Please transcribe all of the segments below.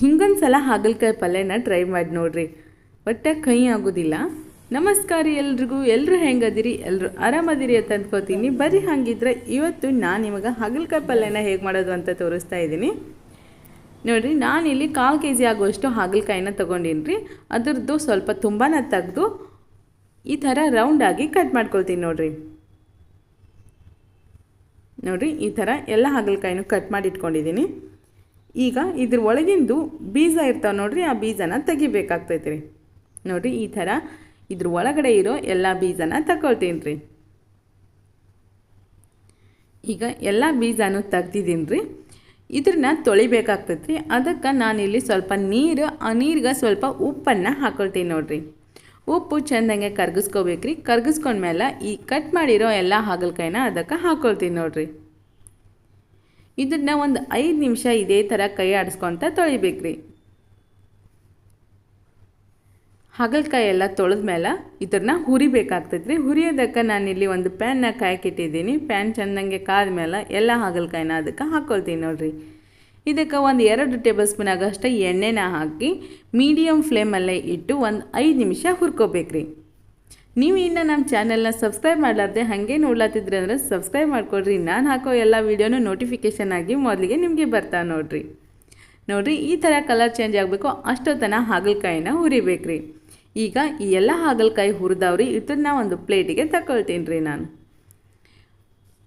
ಹಿಂಗೊಂದು ಸಲ ಹಾಗಲಕಾಯಿ ಪಲ್ಯನ ಟ್ರೈ ಮಾಡಿ ನೋಡ್ರಿ. ಒಟ್ಟ ಕೈ ಆಗೋದಿಲ್ಲ. ನಮಸ್ಕಾರ ಎಲ್ರಿಗೂ ಎಲ್ಲರೂ ಹೆಂಗದಿರಿ ಎಲ್ಲರೂ ಆರಾಮದಿರಿ ಅಂತ ಅಂದ್ಕೋತೀನಿ ಬರೀ ಹಾಗಿದ್ರೆ ಇವತ್ತು ನಾನು ನಿಮಗೆ ಹಾಗಲಕಾಯಿ ಪಲ್ಯನ ಹೇಗೆ ಮಾಡೋದು ಅಂತ ತೋರಿಸ್ತಾ ಇದ್ದೀನಿ. ನೋಡಿರಿ, ನಾನಿಲ್ಲಿ ಕಾಲು ಕೆ ಜಿ ಆಗುವಷ್ಟು ಹಾಗಲಕಾಯಿನ ತೊಗೊಂಡೀನಿ ರೀ ಅದರದ್ದು ಸ್ವಲ್ಪ ತುಂಬಾ ತೆಗೆದು ಈ ಥರ ರೌಂಡಾಗಿ ಕಟ್ ಮಾಡ್ಕೊಳ್ತೀನಿ ನೋಡಿರಿ. ನೋಡಿರಿ, ಈ ಥರ ಎಲ್ಲ ಹಾಗಲಕಾಯಿನೂ ಕಟ್ ಮಾಡಿ ಇಟ್ಕೊಂಡಿದ್ದೀನಿ ಈಗ ಇದ್ರ ಒಳಗಿಂದು ಬೀಜ ಇರ್ತಾವೆ ನೋಡ್ರಿ, ಆ ಬೀಜನ ತೆಗಿಬೇಕಾಗ್ತೈತೆ ರೀ ನೋಡಿರಿ, ಈ ಥರ ಇದ್ರ ಒಳಗಡೆ ಇರೋ ಎಲ್ಲ ಬೀಜನ ತಗೊಳ್ತೀನಿ ರೀ ಈಗ ಎಲ್ಲ ಬೀಜನೂ ತೆಗ್ದಿದ್ದೀನಿ ರೀ ಇದನ್ನ ತೊಳಿಬೇಕಾಗ್ತೈತೆ ರೀ ಅದಕ್ಕೆ ನಾನಿಲ್ಲಿ ಸ್ವಲ್ಪ ನೀರು, ಆ ನೀರಿಗೆ ಸ್ವಲ್ಪ ಉಪ್ಪನ್ನು ಹಾಕೊಳ್ತೀನಿ ನೋಡಿರಿ. ಉಪ್ಪು ಚೆಂದಂಗೆ ಕರ್ಗಿಸ್ಕೋಬೇಕ್ರಿ. ಕರ್ಗಿಸ್ಕೊಂಡ್ಮೇಲೆ ಈ ಕಟ್ ಮಾಡಿರೋ ಎಲ್ಲ ಹಾಗಲಕಾಯಿನ ಅದಕ್ಕೆ ಹಾಕ್ಕೊಳ್ತೀನಿ ನೋಡಿರಿ. ಇದನ್ನ ಒಂದು ಐದು ನಿಮಿಷ ಇದೇ ಥರ ಕೈ ಆಡಿಸ್ಕೊತ ತೊಳಿಬೇಕ್ರಿ. ಹಾಗಲಕಾಯಿ ಎಲ್ಲ ತೊಳೆದ್ಮೇಲೆ ಇದನ್ನ ಹುರಿಬೇಕಾಗ್ತೈತೆ ರೀ ಹುರಿಯೋದಕ್ಕೆ ನಾನಿಲ್ಲಿ ಒಂದು ಪ್ಯಾನ್ನ ಕಾಯಕ್ಕಿಟ್ಟಿದ್ದೀನಿ ಪ್ಯಾನ್ ಚೆಂದಂಗೆ ಕಾದ್ಮೇಲೆ ಎಲ್ಲ ಹಾಗಲಕಾಯಿನ ಅದಕ್ಕೆ ಹಾಕ್ಕೊಳ್ತೀನಿ ನೋಡಿರಿ. ಇದಕ್ಕೆ ಒಂದು ಎರಡು ಟೇಬಲ್ ಸ್ಪೂನ್ ಆಗೋಷ್ಟು ಎಣ್ಣೆನ ಹಾಕಿ ಮೀಡಿಯಮ್ ಫ್ಲೇಮಲ್ಲೇ ಇಟ್ಟು ಒಂದು ಐದು ನಿಮಿಷ ಹುರ್ಕೋಬೇಕ್ರಿ. ನೀವು ಇನ್ನು ನಮ್ಮ ಚಾನಲ್ನ ಸಬ್ಸ್ಕ್ರೈಬ್ ಮಾಡಲಾರ್ದೆ ಹಾಗೆ ನೋಡ್ಲತ್ತಿದ್ರಿ ಅಂದರೆ ಸಬ್ಸ್ಕ್ರೈಬ್ ಮಾಡ್ಕೊಡ್ರಿ. ನಾನು ಹಾಕೋ ಎಲ್ಲ ವೀಡಿಯೋನು ನೋಟಿಫಿಕೇಷನ್ ಆಗಿ ಮೊದಲಿಗೆ ನಿಮಗೆ ಬರ್ತಾ ನೋಡ್ರಿ. ನೋಡಿರಿ, ಈ ಥರ ಕಲರ್ ಚೇಂಜ್ ಆಗಬೇಕು ಅಷ್ಟೊತ್ತನ ಹಾಗಲಕಾಯಿನ ಹುರಿಬೇಕ್ರಿ. ಈಗ ಈ ಎಲ್ಲ ಹಾಗಲಕಾಯಿ ಹುರಿದವ್ರಿ ಇದನ್ನ ಒಂದು ಪ್ಲೇಟಿಗೆ ತಗೊಳ್ತೀನಿ ರೀ ನಾನು.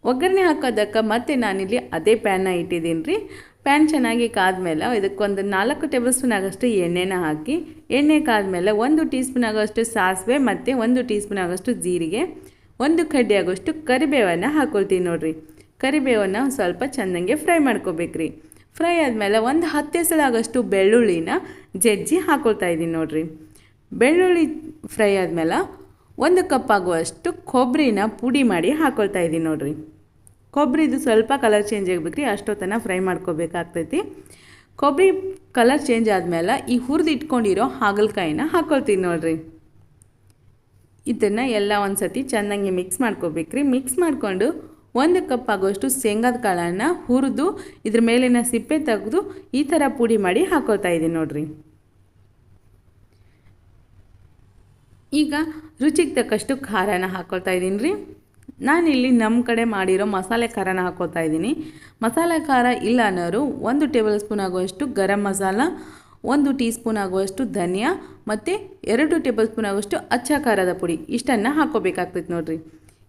ಒಗ್ಗರಣೆ ಹಾಕೋದಕ್ಕೆ ಮತ್ತೆ ನಾನಿಲ್ಲಿ ಅದೇ ಪ್ಯಾನ್ನ ಇಟ್ಟಿದ್ದೀನಿ ರೀ ಪ್ಯಾನ್ ಚೆನ್ನಾಗಿ ಕಾದ್ಮೇಲೆ ಇದಕ್ಕೊಂದು ನಾಲ್ಕು ಟೇಬಲ್ ಸ್ಪೂನ್ ಆಗೋಷ್ಟು ಎಣ್ಣೆನ ಹಾಕಿ, ಎಣ್ಣೆ ಕಾದ್ಮೇಲೆ ಒಂದು ಟೀ ಸ್ಪೂನ್ ಆಗೋಷ್ಟು ಸಾಸಿವೆ ಮತ್ತು ಒಂದು ಟೀ ಸ್ಪೂನ್ ಆಗೋಷ್ಟು ಜೀರಿಗೆ, ಒಂದು ಕಡ್ಡಿ ಆಗೋಷ್ಟು ಕರಿಬೇವನ್ನು ಹಾಕ್ಕೊಳ್ತೀನಿ ನೋಡಿರಿ. ಕರಿಬೇವನ್ನು ಸ್ವಲ್ಪ ಚೆಂದಂಗೆ ಫ್ರೈ ಮಾಡ್ಕೋಬೇಕ್ರಿ. ಫ್ರೈ ಆದಮೇಲೆ ಒಂದು ಹತ್ತು ಆಗೋಷ್ಟು ಬೆಳ್ಳುಳ್ಳಿನ ಜಜ್ಜಿ ಹಾಕ್ಕೊಳ್ತಾ ಇದ್ದೀನಿ ನೋಡಿರಿ. ಬೆಳ್ಳುಳ್ಳಿ ಫ್ರೈ ಆದಮೇಲೆ ಒಂದು ಕಪ್ ಆಗುವಷ್ಟು ಕೊಬ್ಬರಿನ ಪುಡಿ ಮಾಡಿ ಹಾಕ್ಕೊಳ್ತಾ ಇದ್ದೀನಿ ನೋಡಿರಿ. ಕೊಬ್ಬರಿದು ಸ್ವಲ್ಪ ಕಲರ್ ಚೇಂಜ್ ಆಗ್ಬೇಕ್ರಿ, ಅಷ್ಟೊತ್ತನ ಫ್ರೈ ಮಾಡ್ಕೋಬೇಕಾಗ್ತೈತಿ. ಕೊಬ್ಬರಿ ಕಲರ್ ಚೇಂಜ್ ಆದಮೇಲೆ ಈ ಹುರಿದು ಇಟ್ಕೊಂಡಿರೋ ಹಾಗಲಕಾಯಿನ ಹಾಕ್ಕೊಳ್ತೀನಿ ನೋಡಿರಿ. ಇದನ್ನು ಎಲ್ಲ ಒಂದು ಸತಿ ಚೆನ್ನಾಗಿ ಮಿಕ್ಸ್ ಮಾಡ್ಕೋಬೇಕ್ರಿ. ಮಿಕ್ಸ್ ಮಾಡಿಕೊಂಡು ಒಂದು ಕಪ್ ಆಗೋಷ್ಟು ಶೇಂಗಾದ ಕಾಳನ್ನು ಹುರಿದು ಇದ್ರ ಮೇಲಿನ ಸಿಪ್ಪೆ ತೆಗೆದು ಈ ಥರ ಪುಡಿ ಮಾಡಿ ಹಾಕ್ಕೊಳ್ತಾ ಇದ್ದೀನಿ ನೋಡಿರಿ. ಈಗ ರುಚಿಗೆ ತಕ್ಕಷ್ಟು ಖಾರನ ಹಾಕ್ಕೊಳ್ತಾ ಇದ್ದೀನಿ ರೀ ನಾನಿಲ್ಲಿ ನಮ್ಮ ಕಡೆ ಮಾಡಿರೋ ಮಸಾಲೆ ಖಾರನ ಹಾಕೋತಾ ಇದ್ದೀನಿ. ಮಸಾಲೆ ಖಾರ ಇಲ್ಲ ಅನ್ನೋರು ಒಂದು ಟೇಬಲ್ ಸ್ಪೂನ್ ಆಗುವಷ್ಟು ಗರಂ ಮಸಾಲ, ಒಂದು ಟೀ ಸ್ಪೂನ್ ಆಗುವಷ್ಟು ಧನಿಯಾ ಮತ್ತು ಎರಡು ಟೇಬಲ್ ಸ್ಪೂನ್ ಆಗುವಷ್ಟು ಅಚ್ಚ ಖಾರದ ಪುಡಿ. ಇಷ್ಟನ್ನು ಹಾಕೋಬೇಕಾಗ್ತೈತೆ ನೋಡಿರಿ.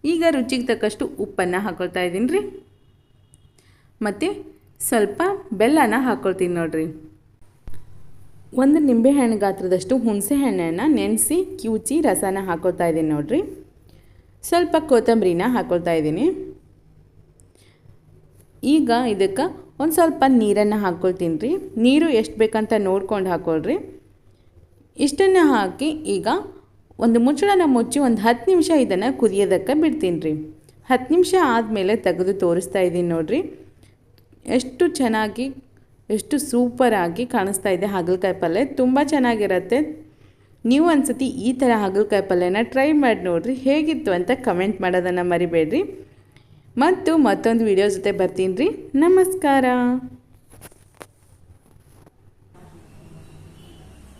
ಈಗ ರುಚಿಗೆ ತಕ್ಕಷ್ಟು ಉಪ್ಪನ್ನು ಹಾಕೊಳ್ತಾ ಇದ್ದೀನಿ ರೀ. ಮತ್ತು ಸ್ವಲ್ಪ ಬೆಲ್ಲನ ಹಾಕ್ಕೊಳ್ತೀನಿ ನೋಡಿರಿ. ಒಂದು ನಿಂಬೆಹಣ್ಣು ಗಾತ್ರದಷ್ಟು ಹುಣಸೆ ಹಣ್ಣನ್ನು ನೆನೆಸಿ ಕಿವುಚಿ ರಸನ ಹಾಕ್ಕೊಳ್ತಾ ಇದ್ದೀನಿ ನೋಡಿರಿ. ಸ್ವಲ್ಪ ಕೊತ್ತಂಬರಿನ ಹಾಕ್ಕೊಳ್ತಾ ಇದ್ದೀನಿ. ಈಗ ಇದಕ್ಕೆ ಒಂದು ಸ್ವಲ್ಪ ನೀರನ್ನು ಹಾಕ್ಕೊಳ್ತೀನಿ ರೀ. ನೀರು ಎಷ್ಟು ಬೇಕಂತ ನೋಡ್ಕೊಂಡು ಹಾಕ್ಕೊಳ್ರಿ ಇಷ್ಟನ್ನು ಹಾಕಿ ಈಗ ಒಂದು ಮುಚ್ಚಳನ ಮುಚ್ಚಿ ಒಂದು ಹತ್ತು ನಿಮಿಷ ಇದನ್ನು ಕುದಿಯೋದಕ್ಕೆ ಬಿಡ್ತೀನಿ ರೀ. ಹತ್ತು ನಿಮಿಷ ಆದಮೇಲೆ ತೆಗೆದು ತೋರಿಸ್ತಾ ಇದ್ದೀನಿ ನೋಡಿರಿ. ಎಷ್ಟು ಚೆನ್ನಾಗಿ, ಎಷ್ಟು ಸೂಪರಾಗಿ ಕಾಣಿಸ್ತಾ ಇದೆ ಹಾಗಲಕಾಯಿ ಪಲ್ಯ ತುಂಬ ಚೆನ್ನಾಗಿರುತ್ತೆ. ನೀವು ಒಂದ್ಸತಿ ಈ ಥರ ಹಾಗಲಕಾಯಿ ಪಲ್ಯನ ಟ್ರೈ ಮಾಡಿ ನೋಡಿರಿ, ಹೇಗಿತ್ತು ಅಂತ ಕಮೆಂಟ್ ಮಾಡೋದನ್ನು ಮರಿಬೇಡ್ರಿ. ಮತ್ತು ಮತ್ತೊಂದು ವಿಡಿಯೋ ಜೊತೆ ಬರ್ತೀನಿ ರೀ. ನಮಸ್ಕಾರ.